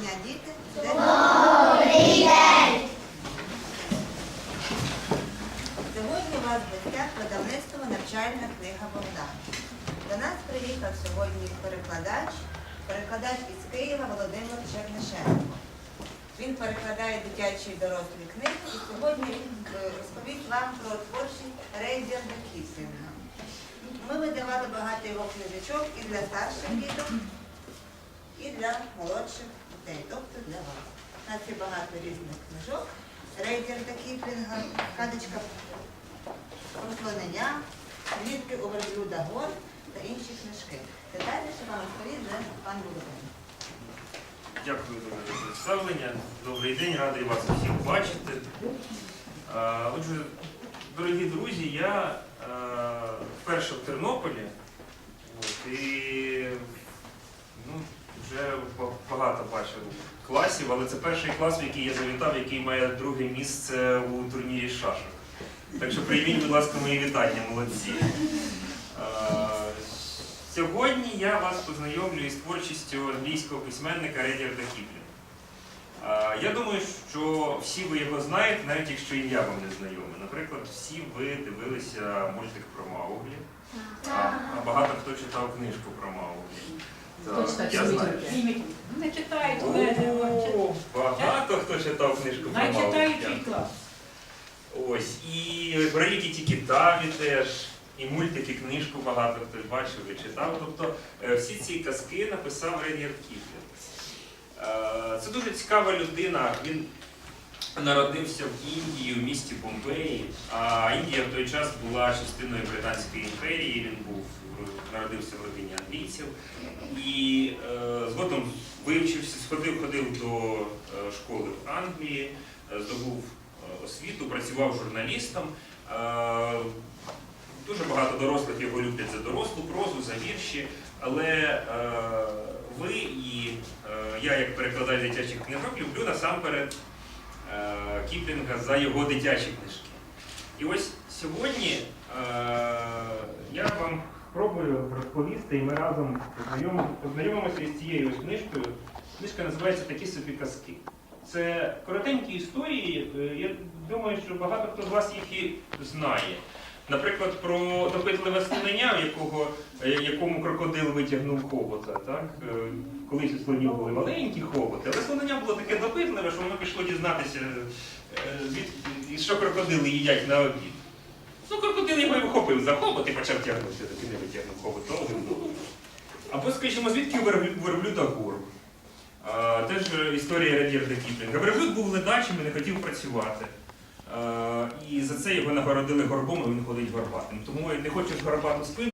дня, діти. Добрий день! Сьогодні у вас в гостях видавництво навчальна книга Богдан. До нас приїхав сьогодні перекладач, перекладач із Києва Володимир Чернишенко. Він перекладає дитячі і дорослі книги і сьогодні е, розповість вам про творчість Рейдерда Кіслінга. Ми видавали багато його книжечок і для старших діток, і для молодших дітей, тобто для вас. У нас є багато різних книжок. Рейдерда Кіплінга, кадочка Прослонення, Влітки у верблюда гор та інші книжки. Детальніше вам розповість вже пан Володимир. Дякую за представлення. Добрий день, радий вас всіх бачити. Отже, дорогі друзі, я вперше в Тернополі і ну, вже ба- багато бачив класів, але це перший клас, в який я завітав, який має друге місце у турнірі шашок. Так що прийміть, будь ласка, мої вітання, молодці. Е, Сьогодні я вас познайомлю із творчістю англійського письменника Редіарда Кіплінга. Е, Я думаю, що всі ви його знаєте, навіть якщо ім'я вам не знайоме. Наприклад, всі ви дивилися мультик про Мауглі, а, а багато хто читав книжку про Мауглі. Читав я знаю. мультики? Не читають. О, Багато хто читав книжку про Мауглі. Найчитаючий клас. Ось, і про Рікі Тікі Таві теж, і мультики, книжку багато хто бачив і читав. Тобто е, всі ці казки написав Редіард Кіплінг. Е, Це дуже цікава людина. Він народився в Індії, в місті Бомбеї. А Індія в той час була частиною Британської імперії. Він був народився в родині англійців. Е, вивчився, сходив, ходив до е, школи в Англії, е, здобув е, освіту, працював журналістом. Дуже багато дорослих його люблять за дорослу прозу, за вірші, але ви і я, як перекладач дитячих книжок, люблю насамперед Кіплінга за його дитячі книжки. І ось сьогодні я вам спробую розповісти, і ми разом познайомимося із цією ось книжкою. Книжка називається Такі собі казки. Це коротенькі історії. е, Я думаю, що багато хто з вас їх і знає. Наприклад, про допитливе слонення, якого, е, якому крокодил витягнув хобота. Так? Е, Колись у слонів були маленькі хоботи, але слонення було таке допитливе, що воно пішло дізнатися, що крокодили їдять на обід. Вхопив за хобот і почав тягнути, таки не витягнув хобот то довгим. Або, скажімо, звідки у верблю- верблюда гор. Теж історія Радєрда Кіплінга. Верблюд був ледачим і не хотів працювати. І за це його нагородили горбом, і він ходить горбатим. Тому не хочеш горбату спину.